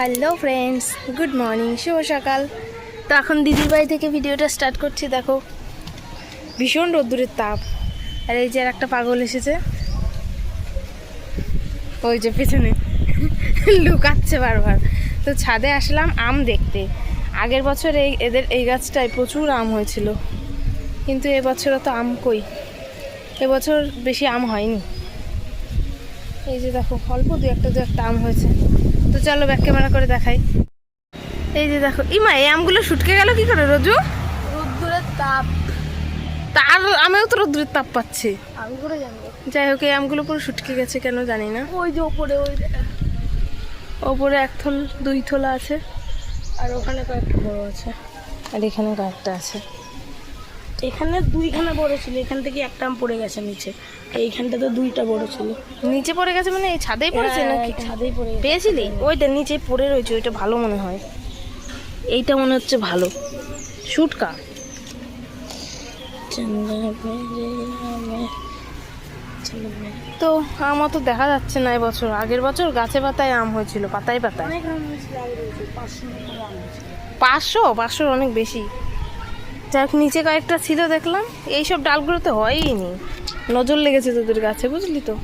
Hello friends good morning শুভ সকাল। তো এখন দিদির বাড়ি থেকে ভিডিওটা স্টার্ট করছি, দেখো। ভীষণ রোদ্দুরের তাপ। আর এই যে একটা পাগল এসেছে। ওই যে পেছনে। লুকাচ্ছে বারবার। তো ছাদে আসলাম আম দেখতে। আগের বছর এই এদের এই গাছটায় প্রচুর আম হয়েছিল। কিন্তু এবছর তো আম কই? এবছর বেশি আম হয়নি। এই যে দেখো, অল্প দু একটা দু একটা আম হয়েছে। তো চলো ব্যাক ক্যামেরা করে দেখাই। এই যে দেখো ইমা এই আমগুলো শুটকে গেল কি করে রোজু? রোদ্দুরের তাপ। তার আমিও তো রোদ্রের তাপ পাচ্ছি। আমি করে জানব। যাই হোক এই আমগুলো পুরো শুটকে গেছে কেন জানি না। ওই যে ওপরে ওই ওপরে এক থল দুই থলা আছে। আর ওখানে কয়েকটা বড় আছে। আর এখানে কয়েকটা আছে। এখানে দুইখানা বড় ছিল এখান থেকে একটা আম পড়ে গেছে নিচে। এইখানটা তো দুইটা বড় ছিল। নিচে পড়ে গেছে মানে এই ছাদেই পড়েছে হ্যাঁ, নাকি? ছাদেই পড়ে গেছে। পেয়েছিলি? ওইটা নিচে পড়ে রয়েছে ওইটা ভালো মনে হয়। এইটা মনে হচ্ছে ভালো। শুটকা। তো আম অত দেখা যাচ্ছে না এবছর। আগের বছর গাছে পাতায় আম হয়েছিল পাতায় পাতায়। বছর, পাঁচশো। পাঁচশো? অনেক বেশি। যাই হোক নিচে কয়েকটা ছিল, দেখলাম। এইসব ডালগুলো তো হয়ই নি। নজর লেগেছে তোদের গাছে, বুঝলি তো?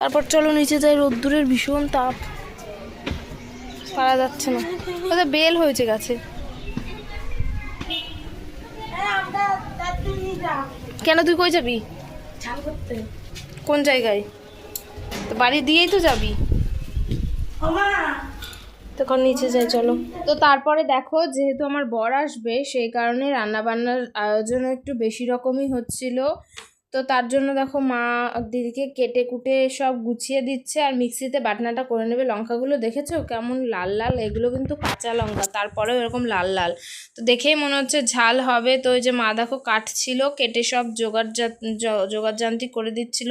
তারপর চলো নিচে যাই, রোদ্দুরের ভীষণ তাপ। পারা যাচ্ছে না। ওদের বেল হয়েছে গাছে। কেন তুই কই যাবি? কোন জায়গায়? বাড়ি দিয়েই তো যাবি। তখন নিচে যাই, চলো। তো তারপরে দেখো, যেহেতু আমার বর আসবে, সেই কারণে রান্না বান্নার আয়োজন একটু বেশি রকমই হচ্ছিল। তো তার জন্য দেখো মা দিদিকে কেটে কুটে সব গুছিয়ে দিচ্ছে আর মিক্সিতে বাটনাটা করে নেবে। লঙ্কাগুলো দেখেছ? কেমন লাল লাল, এগুলো কিন্তু কাঁচা লঙ্কা তারপরেও এরকম লাল লাল। তো দেখেই মনে হচ্ছে ঝাল হবে। তো ওই যে মা দেখো কাটছিল, কেটে সব জোগাড় জোগাড় যান্ত্রিক করে দিচ্ছিল।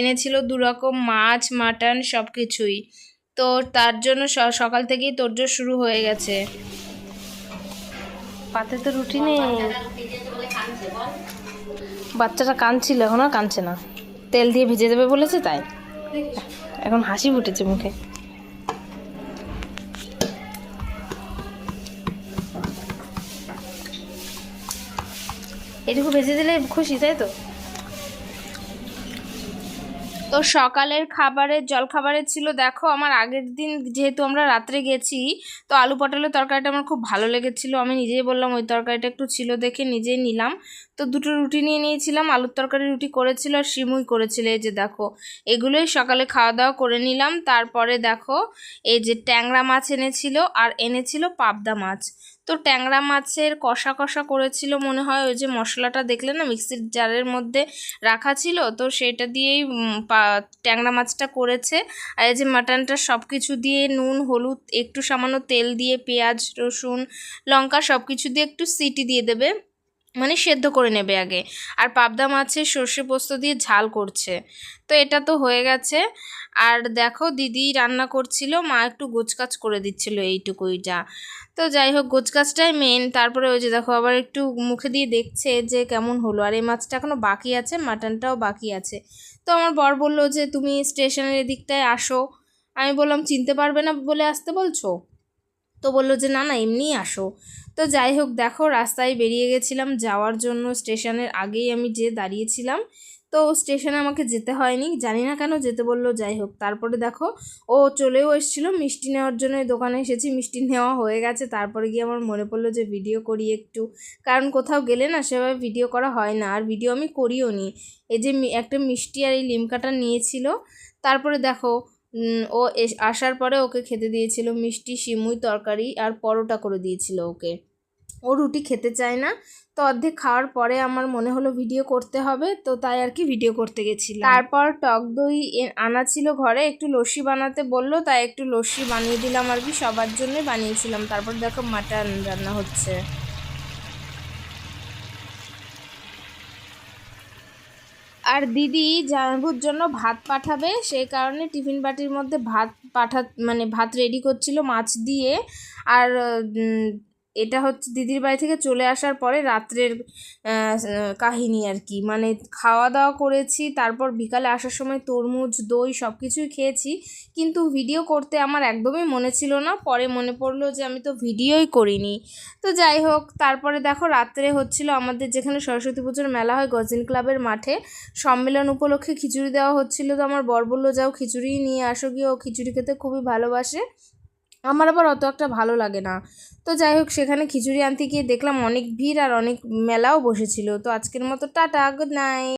এনেছিল দু রকম মাছ, মাটন সব কিছুই তো তার জন্য সকাল থেকেই তোরজোর শুরু হয়ে গেছে। পাতে তো রুটি নেই। বাচ্চাটা কাঁদছিল এখন আর কাঁদছে না। তেল দিয়ে ভেজে দেবে বলেছে তাই। এখন হাসি ফুটেছে মুখে। এটুকু ভেজে দিলে খুশি, তাই তো? তো সকালের খাবারের জল খাবারের ছিল, দেখো আমার আগের দিন যেহেতু আমরা রাত্রে গেছি, তো আলু পটলের তরকারিটা আমার খুব ভালো লেগেছিল। আমি নিজেই বললাম, ওই তরকারিটা একটু ছিল দেখে নিজেই নিলাম। তো দুটো রুটি নিয়ে নিয়েছিলাম, আলুর তরকারি রুটি করেছিল আর সিমুই করেছিল, এই যে দেখো। এগুলোই সকালে খাওয়া দাওয়া করে নিলাম। তারপরে দেখো, এই যে ট্যাংরা মাছ এনেছিল আর এনেছিল পাবদা মাছ। তো ট্যাংরা মাছের কষা কষা করেছিল মনে হয়, ওই যে মশলাটা দেখলে না, মিক্সির জারের মধ্যে রাখা ছিল, তো সেটা দিয়েই ট্যাংরা মাছটা করেছে। আর এই যে মাটনটা সব কিছু দিয়ে নুন, হলুদ, একটু সামান্য তেল দিয়ে পেঁয়াজ, রসুন, লঙ্কা সব কিছু দিয়ে একটু সিটি দিয়ে দেবে। মানে সেদ্ধ করে নেবে আগে। আর পাবদা মাছের সর্ষে পোস্ত দিয়ে ঝাল করছে। তো এটা তো হয়ে গেছে। আর দেখো দিদি রান্না করছিল, মা একটু গোছকাজ করে দিচ্ছিল এইটুকুইটা তো যাই হোক গোছকাজটাই মেন তারপরে ওই যে দেখো আবার একটু মুখে দিয়ে দেখছে যে কেমন হলো। আর এই মাছটা এখনও বাকি আছে, মাটনটাও বাকি আছে। তো আমার বর বলল যে, তুমি স্টেশনের এদিকটায় আসো। আমি বললাম, চিনতে পারবে না বলে আসতে বলছো? তো বলল যে, না না, এমনিই আসো। তো যাই হোক, দেখো, রাস্তায় বেরিয়ে গেছিলাম। যাওয়ার জন্য স্টেশনের আগেই আমি যে দাঁড়িয়েছিলাম। তো স্টেশনে আমাকে যেতে হয়নি। জানি না কেন যেতে বলল, যাই হোক। তারপরে দেখো, ও চলেও এসেছিল। মিষ্টি নেওয়ার জন্য দোকানে এসেছি। মিষ্টি নেওয়া হয়ে গেছে। তারপরে গিয়ে আমার মনে পড়ল যে, ভিডিও করি একটু। কারণ কোথাও গেলে না সেভাবে ভিডিও করা হয় না। আর ভিডিও আমি করিও নি। এই যে একটা মিষ্টি আর এই লিমকাটা নিয়েছিল। তারপরে দেখো ও আসার পরে ওকে খেতে দিয়েছিল মিষ্টি, সিমুই, তরকারি আর পরোটা করে দিয়েছিল ওকে। ও রুটি খেতে চায় না। তো অর্ধেক খাওয়ার পরে আমার মনে হলো ভিডিও করতে হবে, তো তাই আর কি ভিডিও করতে গেছিলাম। তারপর টক দই আনা ছিল ঘরে, একটু লস্যি বানাতে বলল, তাই একটু লস্যি বানিয়ে দিলাম আর কি, সবার জন্যই বানিয়েছিলাম। তারপর দেখো মাটন রান্না হচ্ছে। আর দিদি জামাইবুর জন্য ভাত পাঠাবে সেই কারণে টিফিন বাটির মধ্যে ভাত পাঠা মানে ভাত রেডি করছিল মাছ দিয়ে। আর এটা হচ্ছে দিদির বাড়ি থেকে চলে আসার পরে রাত্রের কাহিনী আর কি। মানে খাওয়া দাওয়া করেছি, তারপর বিকালে আসার সময় তরমুজ, দই সব কিছুই খেয়েছি। কিন্তু ভিডিও করতে আমার একদমই মনে ছিল না। পরে মনে পড়ল যে আমি তো ভিডিওই করিনি। তো যাই হোক, তারপরে দেখো রাত্রে হচ্ছিল আমাদের যেখানে সরস্বতী পুজোর মেলা হয়, গজিন ক্লাবের মাঠে। সম্মেলন উপলক্ষে খিচুড়ি দেওয়া হচ্ছিল। তো আমার বর বলল, যাও খিচুড়ি নিয়ে আসো গিয়ে। ও খিচুড়ি খেতে খুবই ভালোবাসে। আমার আবার অত একটা ভালো লাগে না। তো যাই হোক, সেখানে খিচুড়ি আনতে গিয়ে দেখলাম অনেক ভিড় আর অনেক মেলাও বসেছিল। তো আজকের মতো টাটা গুড নাইট